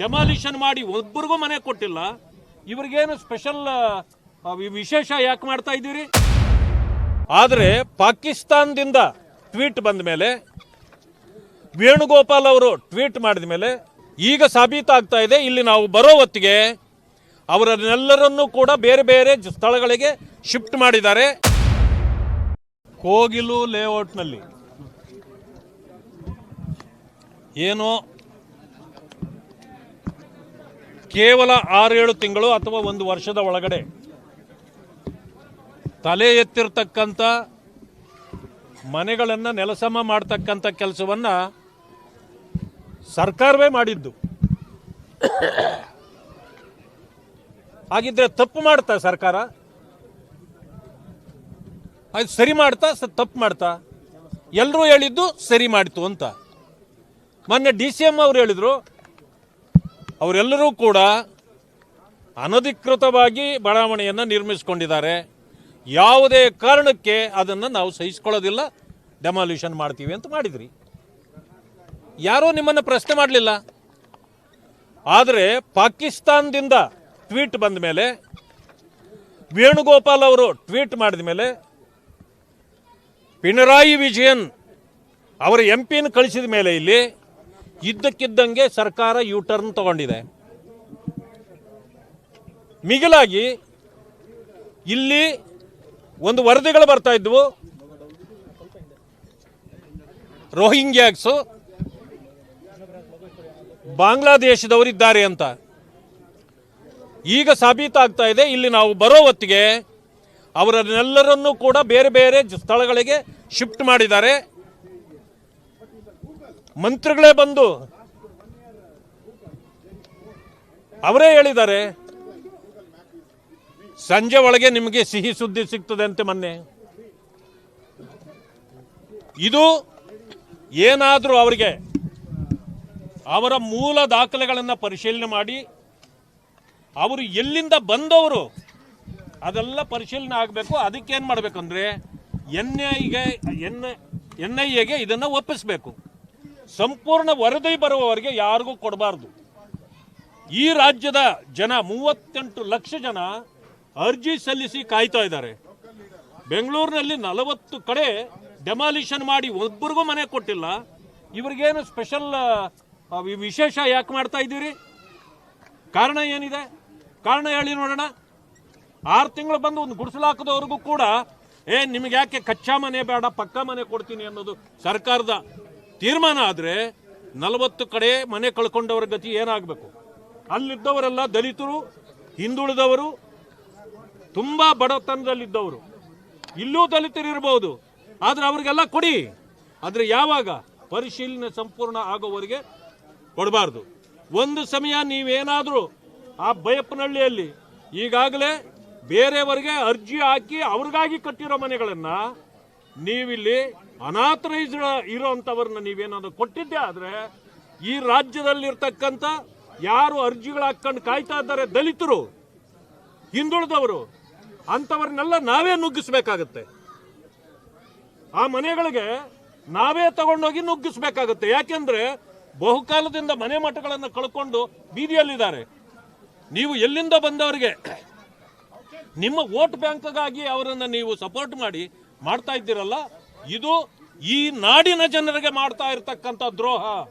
Demolition ಮಾಡಿ ಒಬ್ಬರಿಗೂ ಮನೆ ಕೊಟ್ಟಿಲ್ಲ. ಇವ್ರಿಗೇನು ಸ್ಪೆಷಲ್ ವಿಶೇಷ ಯಾಕೆ ಮಾಡ್ತಾ ಇದ್ದೀರಿ? ಆದರೆ ಪಾಕಿಸ್ತಾನದಿಂದ ಟ್ವೀಟ್ ಬಂದ ಮೇಲೆ, ವೇಣುಗೋಪಾಲ್ ಅವರು ಟ್ವೀಟ್ ಮಾಡಿದ ಮೇಲೆ, ಈಗ ಸಾಬೀತಾಗ್ತಾ ಇದೆ. ಇಲ್ಲಿ ನಾವು ಬರೋ ಹೊತ್ತಿಗೆ ಅವರನ್ನೆಲ್ಲರನ್ನೂ ಕೂಡ ಬೇರೆ ಬೇರೆ ಸ್ಥಳಗಳಿಗೆ ಶಿಫ್ಟ್ ಮಾಡಿದ್ದಾರೆ. ಕೋಗಿಲು ಲೇಔಟ್ನಲ್ಲಿ ಏನು ಕೇವಲ ಆರೇಳು ತಿಂಗಳು ಅಥವಾ ಒಂದು ವರ್ಷದ ಒಳಗಡೆ ತಲೆ ಎತ್ತಿರತಕ್ಕಂಥ ಮನೆಗಳನ್ನು ನೆಲಸಮ ಮಾಡ್ತಕ್ಕಂಥ ಕೆಲಸವನ್ನು ಸರ್ಕಾರವೇ ಮಾಡಿದ್ದು. ಹಾಗಿದ್ರೆ ತಪ್ಪು ಮಾಡ್ತಾ ಸರ್ಕಾರ? ಅದು ಸರಿ ಮಾಡ್ತಾ ತಪ್ಪು ಮಾಡ್ತಾ? ಎಲ್ಲರೂ ಹೇಳಿದ್ದು ಸರಿ ಮಾಡಿತು ಅಂತ. ಮೊನ್ನೆ ಡಿ ಸಿ ಎಂ ಅವರು ಹೇಳಿದ್ರು ಅವರೆಲ್ಲರೂ ಕೂಡ ಅನಧಿಕೃತವಾಗಿ ಬಡಾವಣೆಯನ್ನು ನಿರ್ಮಿಸಿಕೊಂಡಿದ್ದಾರೆ. ಯಾವುದೇ ಕಾರಣಕ್ಕೆ ಅದನ್ನು ನಾವು ಸಹಿಸ್ಕೊಳ್ಳೋದಿಲ್ಲ ಡೆಮಾಲ್ಯೂಷನ್ ಮಾಡ್ತೀವಿ ಅಂತ ಮಾಡಿದ್ರಿ. ಯಾರೂ ನಿಮ್ಮನ್ನು ಪ್ರಶ್ನೆ ಮಾಡಲಿಲ್ಲ. ಆದರೆ ಪಾಕಿಸ್ತಾನದಿಂದ ಟ್ವೀಟ್ ಬಂದ ಮೇಲೆ, ವೇಣುಗೋಪಾಲ್ ಅವರು ಟ್ವೀಟ್ ಮಾಡಿದ ಮೇಲೆ, ಪಿಣರಾಯಿ ವಿಜಯನ್ ಅವರ ಎಂ ಪಿನ ಕಳಿಸಿದ ಮೇಲೆ ಇಲ್ಲಿ ಇದ್ದಕ್ಕಿದ್ದಂಗೆ ಸರ್ಕಾರ ಯು ಟರ್ನ್ ತಗೊಂಡಿದೆ. ಮಿಗಿಲಾಗಿ ಇಲ್ಲಿ ಒಂದು ವರದಿಗಳು ಬರ್ತಾ ಇದ್ವು. ರೋಹಿಂಗ್ಯಾಗ್ಸು ಬಾಂಗ್ಲಾದೇಶದವರಿದ್ದಾರೆ ಅಂತ. ಈಗ ಸಾಬೀತಾಗ್ತಾ ಇದೆ. ಇಲ್ಲಿ ನಾವು ಬರೋ ಹೊತ್ತಿಗೆ ಅವರನ್ನೆಲ್ಲರನ್ನೂ ಕೂಡ ಬೇರೆ ಬೇರೆ ಸ್ಥಳಗಳಿಗೆ ಶಿಫ್ಟ್ ಮಾಡಿದ್ದಾರೆ. ಮಂತ್ರಿಗಳೇ ಬಂದು ಅವರೇ ಹೇಳಿದ್ದಾರೆ, ಸಂಜೆ ಒಳಗೆ ನಿಮಗೆ ಸಿಹಿ ಸುದ್ದಿ ಸಿಗ್ತದೆ ಅಂತೆ ಮೊನ್ನೆ. ಇದು ಏನಾದರೂ ಅವರಿಗೆ ಅವರ ಮೂಲ ದಾಖಲೆಗಳನ್ನು ಪರಿಶೀಲನೆ ಮಾಡಿ, ಅವರು ಎಲ್ಲಿಂದ ಬಂದವರು ಅದೆಲ್ಲ ಪರಿಶೀಲನೆ ಆಗಬೇಕು ಅದಕ್ಕೇನು ಮಾಡಬೇಕಂದ್ರೆ ಎನ್ ಐಗೆ ಎನ್ ಎನ್ ಐ ಎಗೆ ಇದನ್ನು ಒಪ್ಪಿಸಬೇಕು. ಸಂಪೂರ್ಣ ವರದಿ ಬರುವವರೆಗೆ ಯಾರಿಗೂ ಕೊಡಬಾರ್ದು. ಈ ರಾಜ್ಯದ ಜನ ಮೂವತ್ತೆಂಟು ಲಕ್ಷ ಜನ ಅರ್ಜಿ ಸಲ್ಲಿಸಿ ಕಾಯ್ತಾ ಇದ್ದಾರೆ. ಬೆಂಗಳೂರಿನಲ್ಲಿ ನಲವತ್ತು ಕಡೆ ಡೆಮಾಲಿಷನ್ ಮಾಡಿ ಒಬ್ಬರಿಗೂ ಮನೆ ಕೊಟ್ಟಿಲ್ಲ. ಇವ್ರಿಗೇನು ಸ್ಪೆಷಲ್ ವಿಶೇಷ ಯಾಕೆ ಮಾಡ್ತಾ ಇದ್ದೀರಿ? ಕಾರಣ ಏನಿದೆ? ಕಾರಣ ಹೇಳಿ ನೋಡೋಣ. ಆರು ತಿಂಗಳು ಬಂದು ಒಂದು ಗುಡಿಸಲಾಕದವ್ರಿಗೂ ಕೂಡ, ಏ, ನಿಮ್ಗೆ ಯಾಕೆ ಕಚ್ಚಾ ಮನೆ ಬೇಡ, ಪಕ್ಕಾ ಮನೆ ಕೊಡ್ತೀನಿ ಅನ್ನೋದು ಸರ್ಕಾರದ ತೀರ್ಮಾನ ಆದರೆ ನಲವತ್ತು ಕಡೆ ಮನೆ ಕಳ್ಕೊಂಡವರ ಗತಿ ಏನಾಗಬೇಕು? ಅಲ್ಲಿದ್ದವರೆಲ್ಲ ದಲಿತರು, ಹಿಂದುಳಿದವರು, ತುಂಬ ಬಡತನದಲ್ಲಿದ್ದವರು. ಇಲ್ಲೂ ಇರಬಹುದು ಆದರೆ ಅವ್ರಿಗೆಲ್ಲ ಕೊಡಿ. ಆದರೆ ಯಾವಾಗ? ಪರಿಶೀಲನೆ ಸಂಪೂರ್ಣ ಆಗೋವರೆಗೆ ಕೊಡಬಾರ್ದು. ಒಂದು ಸಮಯ ನೀವೇನಾದರೂ ಆ ಬಯಪ್ಪನಹಳ್ಳಿಯಲ್ಲಿ ಈಗಾಗಲೇ ಬೇರೆಯವರಿಗೆ ಅರ್ಜಿ ಹಾಕಿ ಅವ್ರಿಗಾಗಿ ಕಟ್ಟಿರೋ ಮನೆಗಳನ್ನು ನೀವಿಲ್ಲಿ ಅನಾಥರೈಸ್ಡ್ ಇರೋಂಥವ್ರನ್ನ ನೀವೇನಾದ್ರು ಕೊಟ್ಟಿದ್ದೆ ಆದರೆ ಈ ರಾಜ್ಯದಲ್ಲಿರ್ತಕ್ಕಂಥ ಯಾರು ಅರ್ಜಿಗಳು ಹಾಕ್ಕೊಂಡು ಕಾಯ್ತಾ ಇದ್ದಾರೆ ದಲಿತರು, ಹಿಂದುಳಿದವರು, ಅಂಥವ್ರನ್ನೆಲ್ಲ ನಾವೇ ನುಗ್ಗಿಸ್ಬೇಕಾಗತ್ತೆ. ಆ ಮನೆಗಳಿಗೆ ನಾವೇ ತಗೊಂಡೋಗಿ ನುಗ್ಗಿಸ್ಬೇಕಾಗತ್ತೆ. ಯಾಕೆಂದ್ರೆ ಬಹುಕಾಲದಿಂದ ಮನೆ ಮಠಗಳನ್ನು ಕಳ್ಕೊಂಡು ಬೀದಿಯಲ್ಲಿದ್ದಾರೆ. ನೀವು ಎಲ್ಲಿಂದ ಬಂದವರಿಗೆ ನಿಮ್ಮ ವೋಟ್ ಬ್ಯಾಂಕ್ಗಾಗಿ ಅವರನ್ನು ನೀವು ಸಪೋರ್ಟ್ ಮಾಡಿ ಮಾಡ್ತಾ ಇದ್ದೀರಲ್ಲ, ಇದು ಈ ನಾಡಿನ ಜನರಿಗೆ ಮಾಡ್ತಾ ಇರತಕ್ಕಂಥ ದ್ರೋಹ.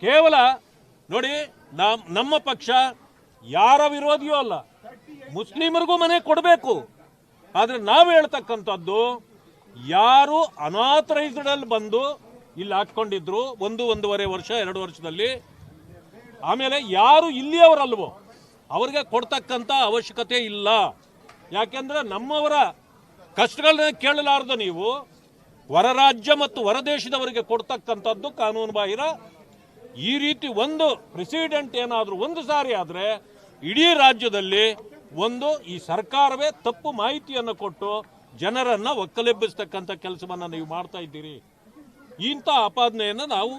ಕೇವಲ, ನೋಡಿ, ನಮ್- ನಮ್ಮ ಪಕ್ಷ ಯಾರ ವಿರೋಧಿಯೂ ಅಲ್ಲ, ಮುಸ್ಲಿಮರಿಗೂ ಮನೆ ಕೊಡಬೇಕು. ಆದರೆ ನಾವು ಹೇಳ್ತಕ್ಕಂಥದ್ದು, ಯಾರು ಅನಾಥರೈಸ್ಡಲ್ಲಿ ಬಂದು ಇಲ್ಲಿ ಹಾಕ್ಕೊಂಡಿದ್ರು, ಒಂದು, ಒಂದೂವರೆ ವರ್ಷ, ಎರಡು ವರ್ಷದಲ್ಲಿ, ಆಮೇಲೆ ಯಾರು ಇಲ್ಲಿಯವರಲ್ವೋ, ಅವರಿಗೆ ಕೊಡ್ತಕ್ಕಂಥ ಅವಶ್ಯಕತೆ ಇಲ್ಲ. ಯಾಕೆಂದ್ರೆ ನಮ್ಮವರ ಕಷ್ಟಗಳನ್ನ ಕೇಳಲಾರ್ದು ನೀವು ಹೊರ ರಾಜ್ಯ ಮತ್ತು ಹೊರದೇಶದವರಿಗೆ ಕೊಡ್ತಕ್ಕಂಥದ್ದು ಕಾನೂನು ಬಾಹಿರ. ಈ ರೀತಿ ಒಂದು ಪ್ರೆಸಿಡೆಂಟ್ ಏನಾದರೂ ಒಂದು ಸಾರಿ ಆದರೆ, ಇಡೀ ರಾಜ್ಯದಲ್ಲಿ ಒಂದು ಈ ಸರ್ಕಾರವೇ ತಪ್ಪು ಮಾಹಿತಿಯನ್ನು ಕೊಟ್ಟು ಜನರನ್ನು ಒಕ್ಕಲೆಬ್ಬಿಸ್ತಕ್ಕಂಥ ಕೆಲಸವನ್ನು ನೀವು ಮಾಡ್ತಾ ಇದ್ದೀರಿ. ಇಂಥ ಆಪಾದನೆಯನ್ನು ನಾವು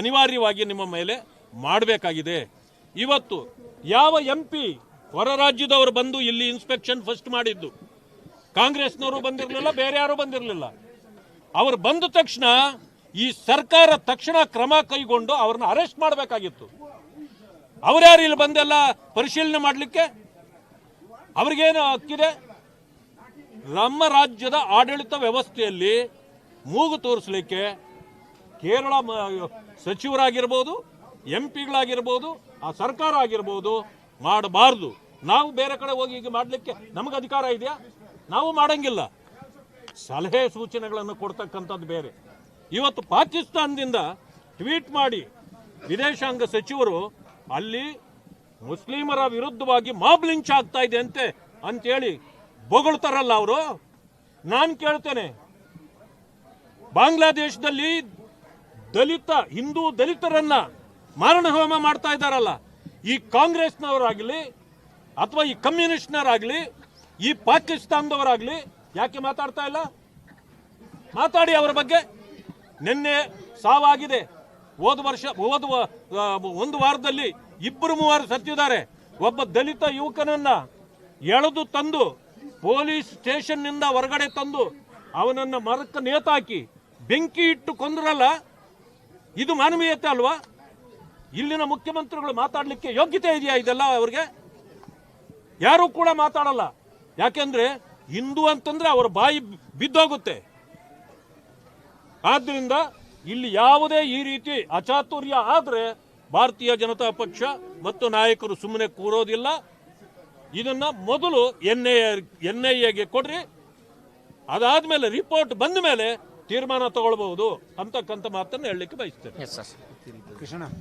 ಅನಿವಾರ್ಯವಾಗಿ ನಿಮ್ಮ ಮೇಲೆ ಮಾಡಬೇಕಾಗಿದೆ. ಇವತ್ತು ಯಾವ ಎಂ ಪಿ ಹೊರ ರಾಜ್ಯದವರು ಬಂದು ಇಲ್ಲಿ ಇನ್ಸ್ಪೆಕ್ಷನ್ ಫಸ್ಟ್ ಮಾಡಿದ್ದು? ಕಾಂಗ್ರೆಸ್ನವರು ಬಂದಿರಲಿಲ್ಲ, ಬೇರೆ ಯಾರು ಬಂದಿರಲಿಲ್ಲ. ಅವರು ಬಂದ ತಕ್ಷಣ ಈ ಸರ್ಕಾರ ತಕ್ಷಣ ಕ್ರಮ ಕೈಗೊಂಡು ಅವ್ರನ್ನ ಅರೆಸ್ಟ್ ಮಾಡಬೇಕಾಗಿತ್ತು. ಅವ್ರ್ಯಾರು ಇಲ್ಲಿ ಬಂದೆಲ್ಲ ಪರಿಶೀಲನೆ ಮಾಡಲಿಕ್ಕೆ? ಅವ್ರಿಗೇನು ಹಕ್ಕಿದೆ? ನಮ್ಮ ರಾಜ್ಯದ ಆಡಳಿತ ವ್ಯವಸ್ಥೆಯಲ್ಲಿ ಮೂಗು ತೋರಿಸಲಿಕ್ಕೆ ಕೇರಳ ಸಚಿವರಾಗಿರ್ಬೋದು ಎಂ ಪಿಗಳಾಗಿರ್ಬೋದು ಆ ಸರ್ಕಾರ ಆಗಿರ್ಬೋದು ಮಾಡಬಾರ್ದು. ನಾವು ಬೇರೆ ಕಡೆ ಹೋಗಿ ಈಗ ಮಾಡಲಿಕ್ಕೆ ನಮಗೆ ಅಧಿಕಾರ ಇದೆಯಾ? ನಾವು ಮಾಡಂಗಿಲ್ಲ. ಸಲಹೆ ಸೂಚನೆಗಳನ್ನು ಕೊಡ್ತಕ್ಕಂಥದ್ದು ಬೇರೆ. ಇವತ್ತು ಪಾಕಿಸ್ತಾನದಿಂದ ಟ್ವೀಟ್ ಮಾಡಿ ವಿದೇಶಾಂಗ ಸಚಿವರು ಅಲ್ಲಿ ಮುಸ್ಲಿಮರ ವಿರುದ್ಧವಾಗಿ ಮಾಬ್ ಲಿಂಚ್ ಆಗ್ತಾ ಇದೆ ಅಂತೆ ಅಂತೇಳಿ ಬೊಗಳ್ತಾರಲ್ಲ ಅವರು. ನಾನು ಕೇಳ್ತೇನೆ. ಬಾಂಗ್ಲಾದೇಶದಲ್ಲಿ ದಲಿತ, ಹಿಂದೂ ದಲಿತರನ್ನ ಮಾರಣ ಹೋಮ ಮಾಡ್ತಾ ಇದ್ದಾರಲ್ಲ. ಈ ಕಾಂಗ್ರೆಸ್ನವರಾಗಲಿ ಅಥವಾ ಈ ಕಮ್ಯುನಿಸ್ಟ್ನವರಾಗಲಿ ಈ ಪಾಕಿಸ್ತಾನದವರಾಗ್ಲಿ ಯಾಕೆ ಮಾತಾಡ್ತಾ ಇಲ್ಲ? ಮಾತಾಡಿ ಅವರ ಬಗ್ಗೆ. ನಿನ್ನೆ ಸಾವಾಗಿದೆ. ಹೋದ ವರ್ಷ, ಹೋದ ಒಂದು ವಾರದಲ್ಲಿ ಇಬ್ಬರು ಮೂವರು ಸತ್ತಿದ್ದಾರೆ. ಒಬ್ಬ ದಲಿತ ಯುವಕನನ್ನ ಎಳೆದು ತಂದು ಪೊಲೀಸ್ ಸ್ಟೇಷನ್ನಿಂದ ಹೊರಗಡೆ ತಂದು ಅವನನ್ನ ಮರಕ್ಕೆ ನೇತಾಕಿ ಬೆಂಕಿ ಇಟ್ಟು ಕೊಂದ್ರಲ್ಲ, ಇದು ಮಾನವೀಯತೆ ಅಲ್ವಾ? ಇಲ್ಲಿನ ಮುಖ್ಯಮಂತ್ರಿಗಳು ಮಾತಾಡಲಿಕ್ಕೆ ಯೋಗ್ಯತೆ ಇದೆಯಾ ಇದೆಲ್ಲ ಅವ್ರಿಗೆ? ಯಾರು ಕೂಡ ಮಾತಾಡಲ್ಲ. ಯಾಕೆಂದ್ರೆ ಹಿಂದೂ ಅಂತಂದ್ರೆ ಅವರ ಬಾಯಿ ಬಿದ್ದೋಗುತ್ತೆ. ಆದ್ರಿಂದ ಇಲ್ಲಿ ಯಾವುದೇ ಈ ರೀತಿ ಅಚಾತುರ್ಯ ಆದರೆ ಭಾರತೀಯ ಜನತಾ ಪಕ್ಷ ಮತ್ತು ನಾಯಕರು ಸುಮ್ಮನೆ ಕೂರೋದಿಲ್ಲ. ಇದನ್ನ ಮೊದಲು ಎನ್ ಐ ಎನ್ ಐ ಎಗೆ ಕೊಡ್ರಿ. ಅದಾದ್ಮೇಲೆ ರಿಪೋರ್ಟ್ ಬಂದ ಮೇಲೆ ತೀರ್ಮಾನ ತಗೊಳ್ಬಹುದು ಅಂತಕ್ಕಂಥ ಮಾತನ್ನು ಹೇಳಲಿಕ್ಕೆ ಬಯಸ್ತೇನೆ. Yes sir Krishna.